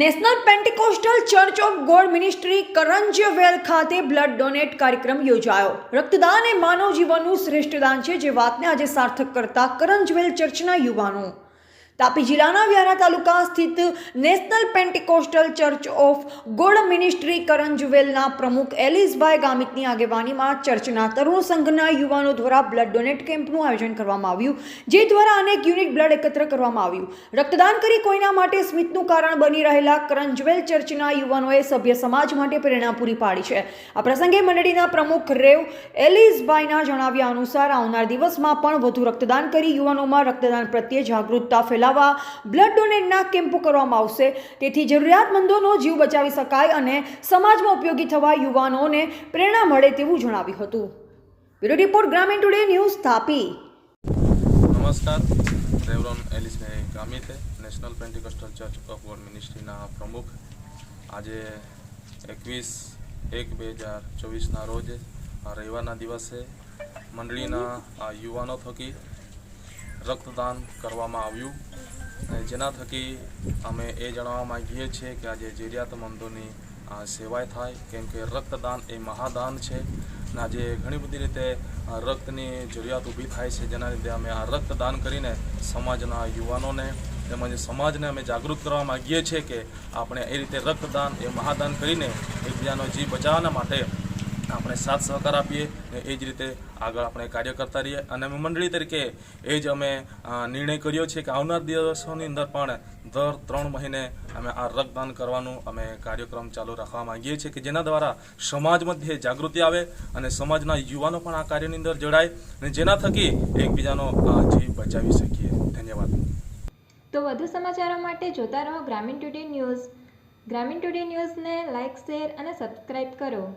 National Pentecostal church of God ministry Karanjvel ખાતે blood donate કાર્યક્રમ યોજાયો. રક્તદાન એ માનવ જીવનનું શ્રેષ્ઠ દાન છે, જે વાતને આજે સાર્થક કરતા કરંજવેલ ચર્ચના યુવાનો તાપી જિલ્લાના વ્યારા તાલુકા સ્થિત national Pentecostal church of God ministry કરંજવેલના પ્રમુખ એલિસભાઈ ગામિતની આગેવાનીમાં ચર્ચના તરુણ સંઘના યુવાનો દ્વારા બ્લડ ડોનેટ કેમ્પનું આયોજન કરવામાં આવ્યું, જે દ્વારા અનેક યુનિટ બ્લડ એકત્ર કરવામાં આવ્યું. રક્તદાન કરી કોઈના માટે સ્મિતનું કારણ બની રહેલા કરંજવેલ ચર્ચના યુવાનોએ સભ્ય સમાજ માટે પ્રેરણા પૂરી પાડી છે. આ પ્રસંગે મંડળીના પ્રમુખ રેવ એલિસભાઈના જણાવ્યા અનુસાર આવનાર દિવસમાં પણ વધુ રક્તદાન કરી યુવાનોમાં રક્તદાન પ્રત્યે જાગૃતતા ફેલાવવા બ્લડ ડોનેટના કેમ્પો કરવામાં આવશે. તેથી જરૂરિયાતમંદોનો જીવ બચાવી શકાય અને સમાજમાં ઉપયોગી થવા યુવાનોને પ્રેરણા મળે તેવું જણાવ્યું હતું. Bureau report Gramin today news Tapi નમસ્કાર. રેવરોન એલિસભાઈ ગામિતે national Pentecostal church of God મિનિસ્ટ્રીના પ્રમુખ. આજે એકવીસ એક બે હજાર ચોવીસના રોજ રવિવારના દિવસે મંડળીના યુવાનો થકી રક્તદાન કરવામાં આવ્યું. અને જેના થકી અમે એ જણાવવા માંગીએ છીએ કે આજે જરૂરિયાતમંદોની આ, સેવાય થાય. કેમ કે રક્તદાન એ મહાદાન છે. અને આજે ઘણી બધી રીતે રક્તની જરૂરિયાત ઊભી થાય છે. જેના લીધે અમે આ રક્તદાન કરીને સમાજના યુવાનોને તેમજ સમાજને અમે જાગૃત કરવા માગીએ છીએ કે આપણે એ રીતે રક્તદાન, એ મહાદાન કરીને એકબીજાનો જીવ બચાવવાના માટે આપણે સાથ સહકાર આપીએ ને એ જ રીતે આગળ આપણે કાર્ય કરતા રહીએ. અને અમે મંડળી તરીકે એ જ અમે નિર્ણય કર્યો છે કે આવનાર દિવસોની અંદર પણ દર ત્રણ મહિને અમે આ રક્તદાન કરવાનું અમે કાર્યક્રમ ચાલુ રાખવા માંગીએ છીએ કે જેના દ્વારા સમાજ મધ્યે જાગૃતિ આવે અને સમાજના યુવાનો પણ આ કાર્યની અંદર જોડાય અને જેના થકી એકબીજાનો જીવ બચાવી શકીએ. ધન્યવાદ. તો વધુ સમાચારો માટે જોતા રહો Gramin today news. Gramin today ન્યૂઝને લાઇક શેર અને સબસ્ક્રાઇબ કરો.